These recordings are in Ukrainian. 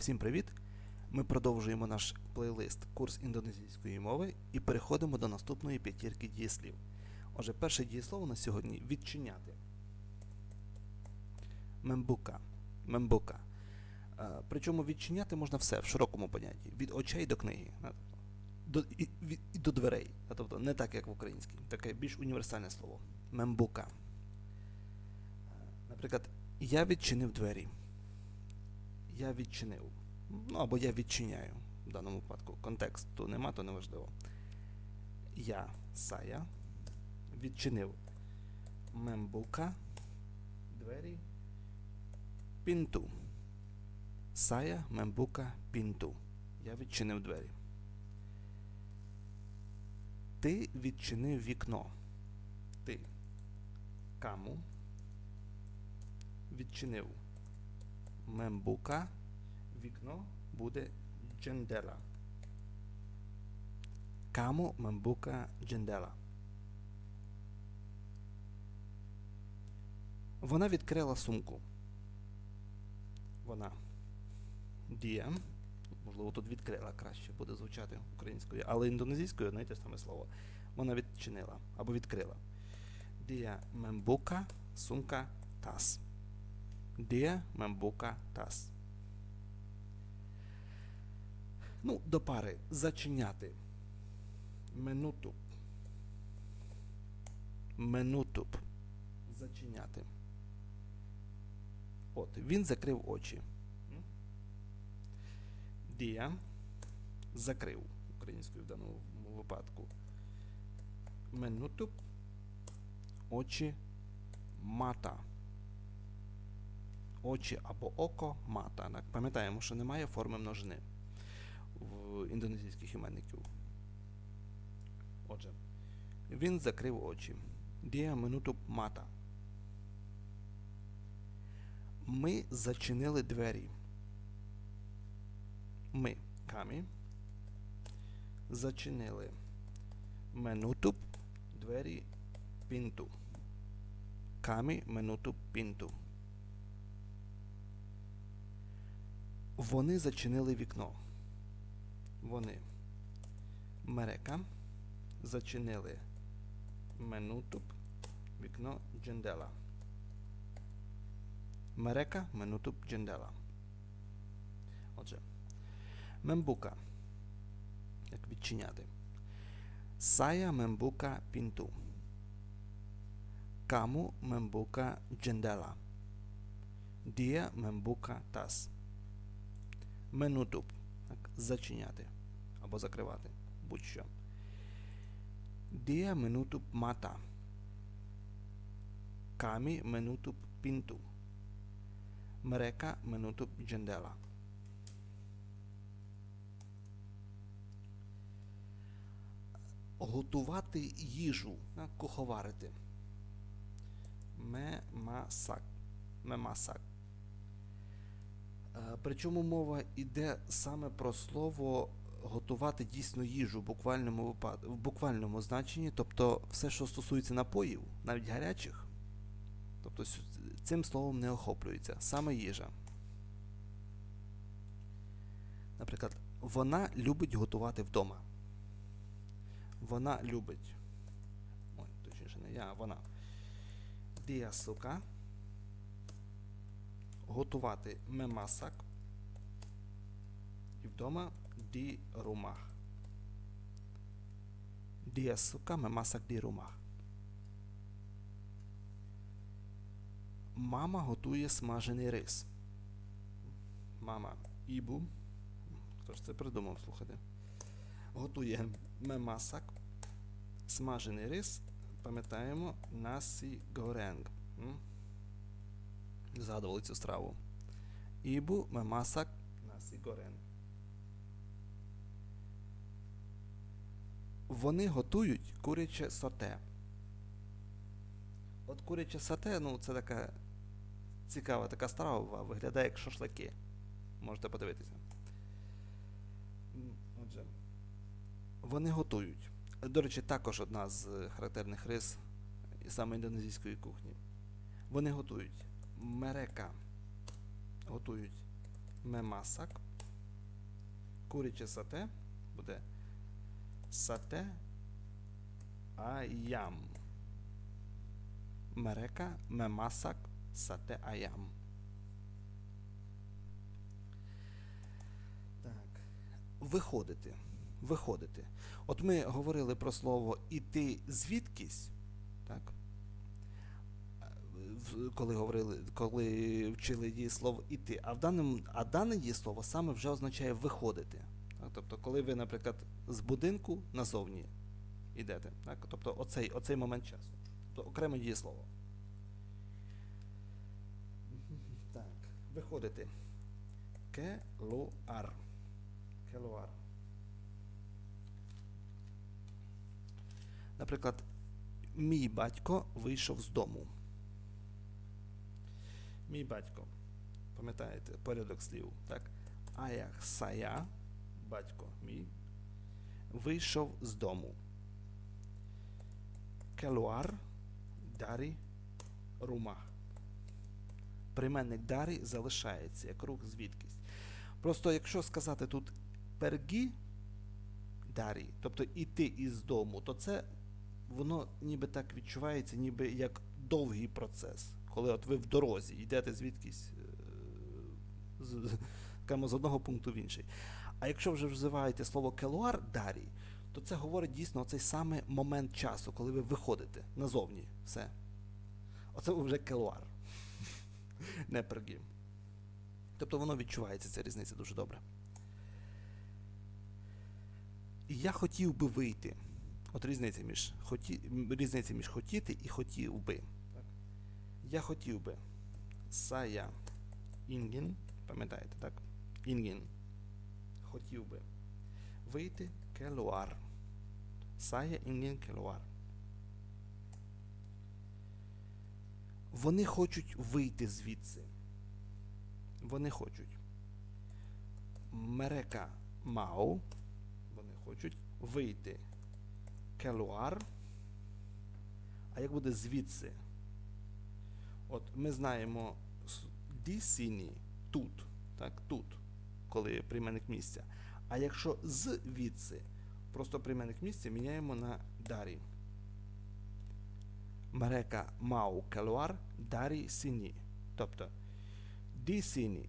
Всім привіт! Ми продовжуємо наш плейлист курс індонезійської мови і переходимо до наступної п'ятірки дієслів. Отже, перше дієслово на сьогодні відчиняти. Мембука. Мембука. Е, Причому відчиняти можна все в широкому понятті. Від очей до книги. Е, До, і, і до дверей. Тобто не так, як в українській. Таке більш універсальне слово. Мембука. Е, Наприклад, я відчинив двері. Я відчинив. Ну або я відчиняю в даному випадку. Контексту нема, то неважливо. Я Сая відчинив мембука двері пінту. Сая мембука пінту. Я відчинив двері. Ти відчинив вікно. Ти. Каму. Відчинив мембука. Вікно буде джендела. Каму мембука джендела. Вона відкрила сумку. Вона. Дія. Можливо, тут відкрила краще буде звучати українською, але індонезійською одне й те саме слово. Вона відчинила або відкрила. Дія мембука сумка тас. Дія мембука тас. Ну, до пари зачиняти. Менутуб. Менутуб. Зачиняти. От, він закрив очі. Дія закрив українською в даному випадку. Менутуб. Очі мата. Очі або око мата. Пам'ятаємо, що немає форми множини в індонезійських іменників. Отже, він закрив очі. Дія минуту мата. Ми зачинили двері. Ми камі. Зачинили менуту двері пінту. Камі минуту пінту. Вони зачинили вікно. Вони мерека зачинили менутуб вікно джендела. Мерека менутуб джендела. Отже, мембука. Як відчиняти. Сая мембука пінту. Каму мембука джендела. Дія мембука тас. Менутуб. Так, зачиняти або закривати будь-що. Минуту мата. Камі минуту пінту. Мерека минуту джендела. Готувати їжу, куховарити. Мемасак. Мемасак. Е, Причому мова йде саме про слово готувати дійсно їжу в буквальному випад... в буквальному значенні, тобто все, що стосується напоїв, навіть гарячих, тобто цим словом не охоплюється, саме їжа. Наприклад, вона любить готувати вдома. Вона любить. Ой, точніше не я, а вона. Дія сука готувати мемасак і вдома ді румах. Дія сука мемасак ді румах. Мама готує смажений рис. Мама ібу. Хто ж це придумав, слухайте. Готує мемасак. Смажений рис. Пам'ятаємо насі горенг. Згадували цю страву. Ібу мемасак насі горен. Вони готують куряче соте. От куряче соте, ну, це така цікава така страва, виглядає як шашлики. Можете подивитися. Отже, вони готують. До речі, також одна з характерних рис саме індонезійської кухні. Вони готують мерека, готують мемасак, куряче сате буде сате аям. Мерека мемасак сате аям. Так. Виходити. Виходити. От ми говорили про слово іти звідкись, так? Коли говорили, коли вчили дієслово іти, а в даному, а дане дієслово саме вже означає виходити. Так? Тобто, коли ви, наприклад, з будинку назовні йдете, так? Тобто оцей, оцей момент часу. Тобто окреме дієслово. Так, виходити. Келуар. Келуар. Наприклад, мій батько вийшов з дому. Мій батько. Пам'ятаєте, порядок слів, так? Аях сая, батько мій, вийшов з дому. Келуар дарі румах. Прийменник дарі залишається як рух звідкись. Просто якщо сказати тут пергі дарі, тобто іти із дому, то це воно ніби так відчувається, ніби як довгий процес. Коли от ви в дорозі йдете звідкись е, з, з- одного пункту в інший. А якщо вже вживаєте слово келуар дарі, то це говорить дійсно цей саме момент часу, коли ви виходите назовні. Все. Оце вже келуар. Не пергі. Тобто воно відчувається, ця різниця дуже добре. І я хотів би вийти. От різниця між, хоті, різниця між хотіти і хотів би. Я хотів би. Сая інгін. Пам'ятаєте, так? Інгін. Хотів би. Вийти келуар. Сая інгін келуар. Вони хочуть вийти звідси. Вони хочуть. Мерека мау. Вони хочуть вийти. Келуар. А як буде звідси? От ми знаємо с- дісіні тут. Так, тут, коли прийменник місця. А якщо звідси, просто прийменник місця міняємо на дарі. Мерека мау келуар дарі сіні. Тобто дісіні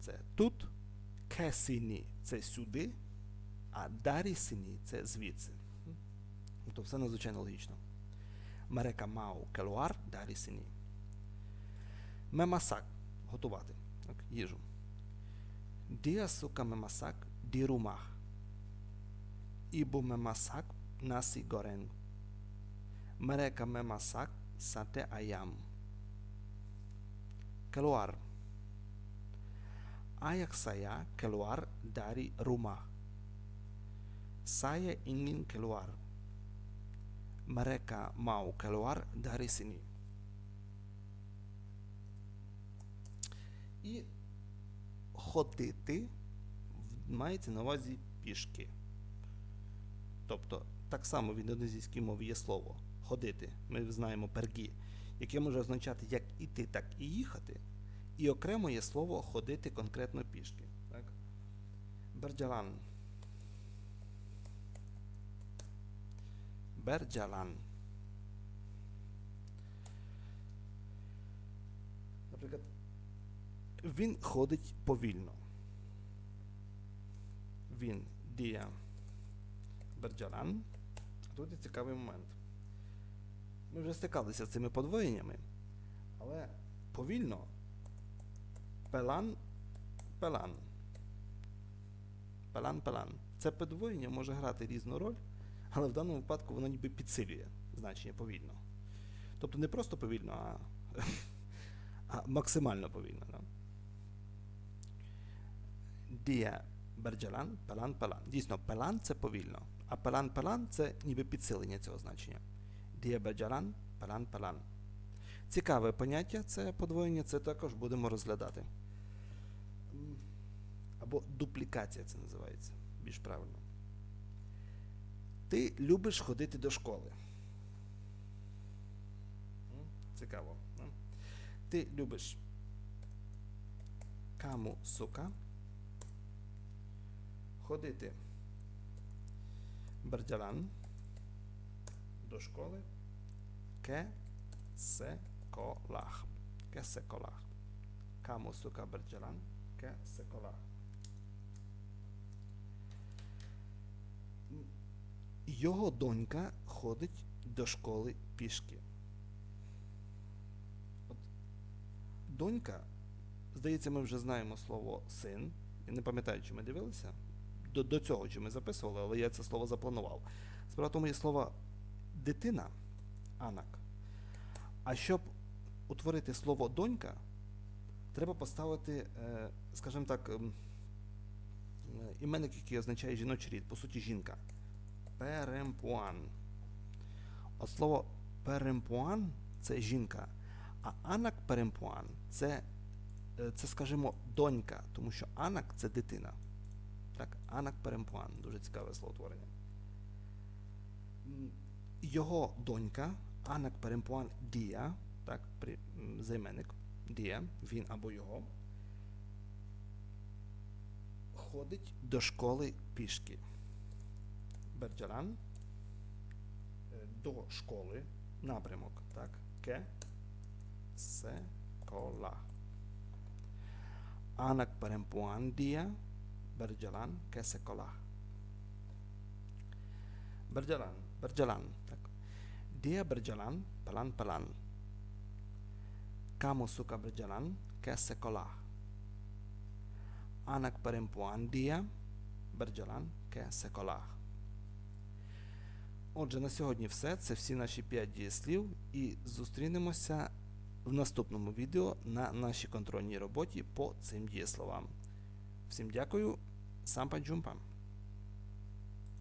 це тут, кесіні це сюди, а дарі сіні це звідси. Тобто все надзвичайно логічно. Мерека мау келуар дарі сіні. Мемасак готувати. Так, їжу. Дія сука мемасак ді румах. Ібу мемасак насі горен. Mereka memasak sate ayam. Keluar. Ayah saya keluar dari rumah. Saya ingin keluar. Mereka mau keluar dari sini. І ходити мається на увазі пішки. Тобто, так само в індонезійській мові є слово ходити. Ми знаємо пергі, яке може означати як іти, так і їхати. І окремо є слово ходити конкретно пішки. Так? Берджалан. Берджалан. Наприклад, він ходить повільно. Він дія Берджалан. А тут є цікавий момент. Ми вже стикалися з цими подвоєннями, але повільно пелан пелан. Пелан пелан. Це подвоєння може грати різну роль, але в даному випадку воно ніби підсилює значення повільно. Тобто не просто повільно, а, а максимально повільно. Да? Дія Берджалан, пелан, пелан. Дійсно, пелан це повільно, а пелан пелан це ніби підсилення цього значення. Дія Берджалан, пелан, пелан. Цікаве поняття це подвоєння, це також будемо розглядати. Або дуплікація це називається, більш правильно. Ти любиш ходити до школи. Цікаво. Ти любиш каму сука ходити berjalan до школи suka berjalan ke sekolah? М, Його донька ходить до школи пішки. От донька, здається, ми вже знаємо слово син. Я не пам'ятаю, чи ми дивилися. До, до цього чи ми записували, але я це слово запланував. Справа в тому є слово дитина, анак. А щоб утворити слово донька, треба поставити, е, скажімо так, ем, іменник, який означає жіночий рід, по суті, жінка. Перемпуан. От слово перемпуан це жінка, а анак перемпуан це, е, це, скажімо, донька, тому що анак це дитина. Так, анак перемпуан. Дуже цікаве словотворення. Його донька, анак перемпуан дія, так, при, займенник, дія, він або його, ходить до школи пішки. Берджалан е, до школи, напрямок, так, ке, се, кола. Anak perempuan dia berjalan ke sekolah. Berjalan, berjalan. Tak. Dia berjalan pelan-pelan. Kamu suka berjalan ke sekolah. Anak perempuan dia berjalan ke sekolah. Отже, на сьогодні все. Це всі наші 5 дієслів. Всім дякую, Sampa jumpa.